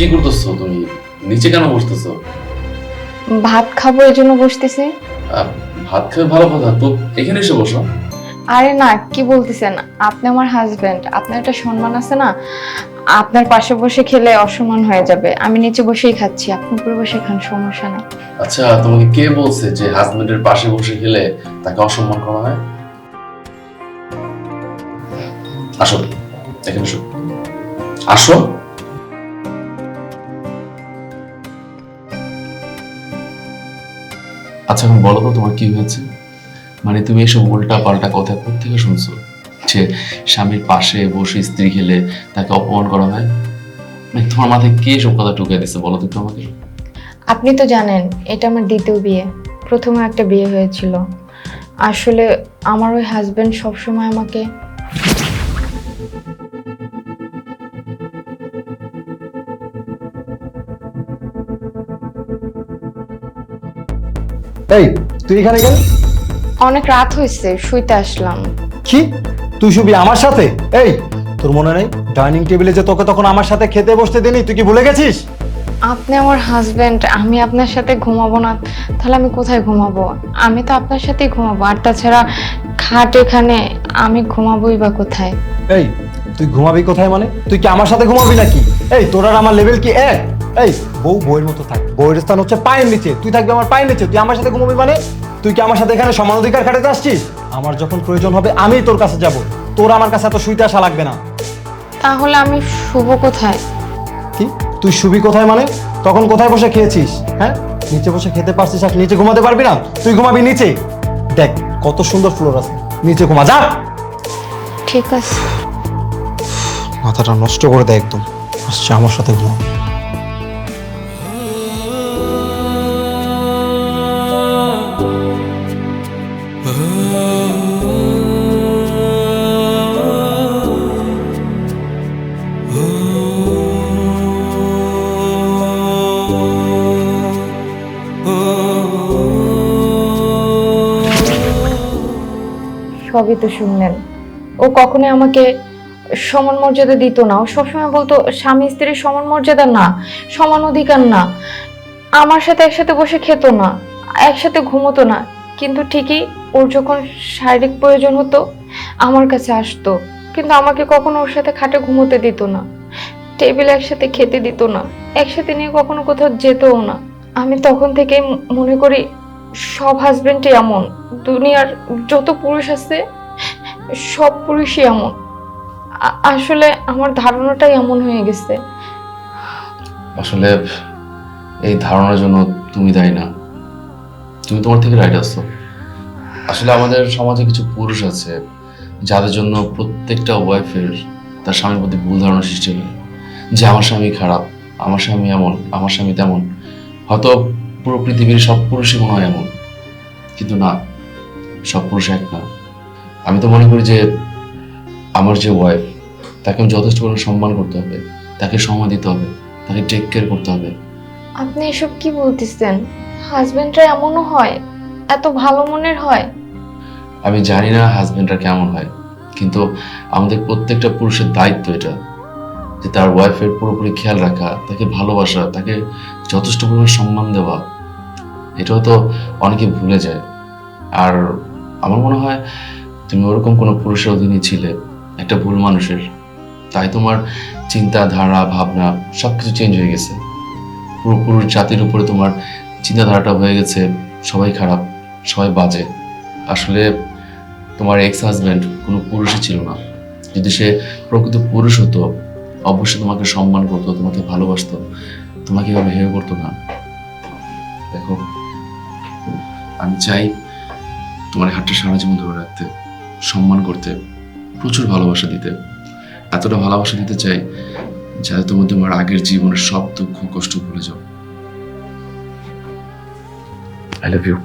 কি করতেছো তুমি? নিচে কেন বসতেছো? ভাত খাব এই জন্য বসতেছি। আহ, ভাত খেয়ে ভালো কথা। তো এখানে এসে বসো। আরে না কি বলতেছেন? আপনি আমার হাজবেন্ড আপনার একটা সম্মান আছে না? আপনার পাশে বসে খেলে অসম্মান হয়ে যাবে। আমি নিচে বসেই খাচ্ছি আপনি উপরে বসে খান সমস্যা নেই। আচ্ছা তোমাকে কে বলছে যে হাজবেন্ডের পাশে বসে খেলে তাকে অসম্মান করা হয়? আসো এখানে আসো আসো। আচ্ছা এখন বলো তো, তোমার কি হয়েছে? মানে তুমি এসব উল্টা পাল্টা কথা থেকে শুনছো? যে স্বামীর পাশে বসে স্ত্রী খেলে তাকে অপমান করা হয়? মানে তোমার মাথায় কে এসব কথা ঢুকে দিচ্ছে বলো তো একটু আমাকে? আপনি তো জানেন, এটা আমার দ্বিতীয় বিয়ে। প্রথমে একটা বিয়ে হয়েছিল। আসলে আমার ওই হাজবেন্ড সবসময় আমাকে এই তুই এখানে কেন? অনেক রাত হয়েছে শুইতে আসলাম। কি? তুই শুবি আমার সাথে? এই তোর মনে নেই? ডাইনিং টেবিলে যে তোকে তখন আমার সাথে খেতে বসতে দিনি তুই কি ভুলে গেছিস? আপনি আমার হাজবেন্ড আমি আপনার সাথে ঘুমাবো না। তাহলে আমি কোথায় ঘুমাবো? আমি তো আপনার সাথেই ঘুমাবো। আর তাছাড়া খাট এখানে আমি ঘুমাবোই বা কোথায়? এই তুই ঘুমাবি কোথায় মানে? তুই কি আমার সাথে ঘুমাবি নাকি? এই তোর আর আমার লেভেল কি এক? এই বউ বউয়ের মতো থাক। বউয়ের স্থান হচ্ছে পায়ের নিচে। তুই থাকবি আমার পায়ের নিচে। তুই আমার সাথে ঘুমাবি মানে? তুই কি আমার সাথে এখানে সমান অধিকার খাটাতে আসছিস? আমার যখন প্রয়োজন হবে আমি তোর কাছে যাব। তোর আমার কাছে এত শুইতে আসা লাগবে না। তাহলে আমি শুভ কোথায়? কি? তুই শুবি কোথায় মানে? তখন কোথায় বসে খেয়েছিস? হ্যাঁ? নিচে বসে খেতে পারছিস আর নিচে ঘুমাতে পারবি না? তুই ঘুমাবি নিচে। দেখ কত সুন্দর ফ্লোর আছে। নিচে ঘুমা যা! ঠিক আছে। মাথাটা নষ্ট করে দেয় একদম। আসছে আমার সাথে ঘুমা সবই তো শুনলেন। ও কখনো আমাকে সমান মর্যাদা দিত না। ও সবসময় বলতো, স্বামী স্ত্রীর সমান মর্যাদা না, সমান অধিকার না। আমার সাথে একসাথে বসে খেত না, একসাথে ঘুমোতো না। কিন্তু ঠিকই ওর যখন শারীরিক প্রয়োজন হতো, আমার কাছে আসতো। কিন্তু আমাকে কখনো ওর সাথে খাটে ঘুমোতে দিত না, টেবিলে একসাথে খেতে দিত না, একসাথে নিয়ে কখনো কোথাও যেতও না। আমি তখন থেকে মনে করি সব হাজবেন্ডই এমন। দুনিয়ার যত পুরুষ আছে, সব পুরুষই এমন। আসলে আমার ধারণাটাই এমন হয়ে গেছে। আসলে এই ধারণার জন্য তুমি দায়ী না। তুমি তোমার থেকে রাইট আসছো আসলে আমাদের সমাজে কিছু পুরুষ আছে, যাদের জন্য প্রত্যেকটা ওয়াইফের তার স্বামীর প্রতি ভুল ধারণা সৃষ্টি হয়। যে আমার স্বামী খারাপ, আমার স্বামী এমন, আমার স্বামী তেমন। হয়তো পুরো পৃথিবীর সব পুরুষই মনে হয় এমন। কিন্তু না সব পুরুষ এক না। আমি তো মনে করি যে আমার যে ওয়াইফ তাকে আমি যথেষ্ট পরিমাণ সম্মান করতে হবে তাকে সময় দিতে হবে তাকে টেক কেয়ার করতে হবে। আপনি এসব কি বলতেছেন? হাজবেন্ডরা এমনও হয়? এত ভালো মনের হয়? আমি জানি না হাজবেন্ডরা কেমন হয় কিন্তু আমাদের প্রত্যেকটা পুরুষের দায়িত্ব এটা। যে তার ওয়াইফের পুরোপুরি খেয়াল রাখা, তাকে ভালোবাসা, তাকে যথেষ্ট পরিমাণ সম্মান দেওয়া, এটাও তো অনেকে ভুলে যায়। আর আমার মনে হয় তুমি ওরকম কোনো পুরুষের অধীনে ছিলে, একটা ভুল মানুষের, তাই তোমার চিন্তাধারা, ভাবনা সব কিছু চেঞ্জ হয়ে গেছে। পুরো পুরুষ জাতির উপরে তোমার চিন্তাধারাটা হয়ে গেছে, সবাই খারাপ, সবাই বাজে। আসলে তোমার এক্স হাজব্যান্ড কোনো পুরুষই ছিল না। যদি সে প্রকৃত পুরুষ হতো অবশ্যই তোমাকে সম্মান করতো তোমাকে ভালোবাসতো। তোমাকে এভাবে হেয় করতো না। দেখো আমি চাই তোমার হাতটা সারা জীবন ধরে রাখতে সম্মান করতে প্রচুর ভালোবাসা দিতে। এতটা ভালোবাসা দিতে চাই যাতে তোমার তোমার আগের জীবনের সব দুঃখ কষ্ট ভুলে যাও। I love you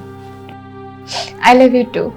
I love you too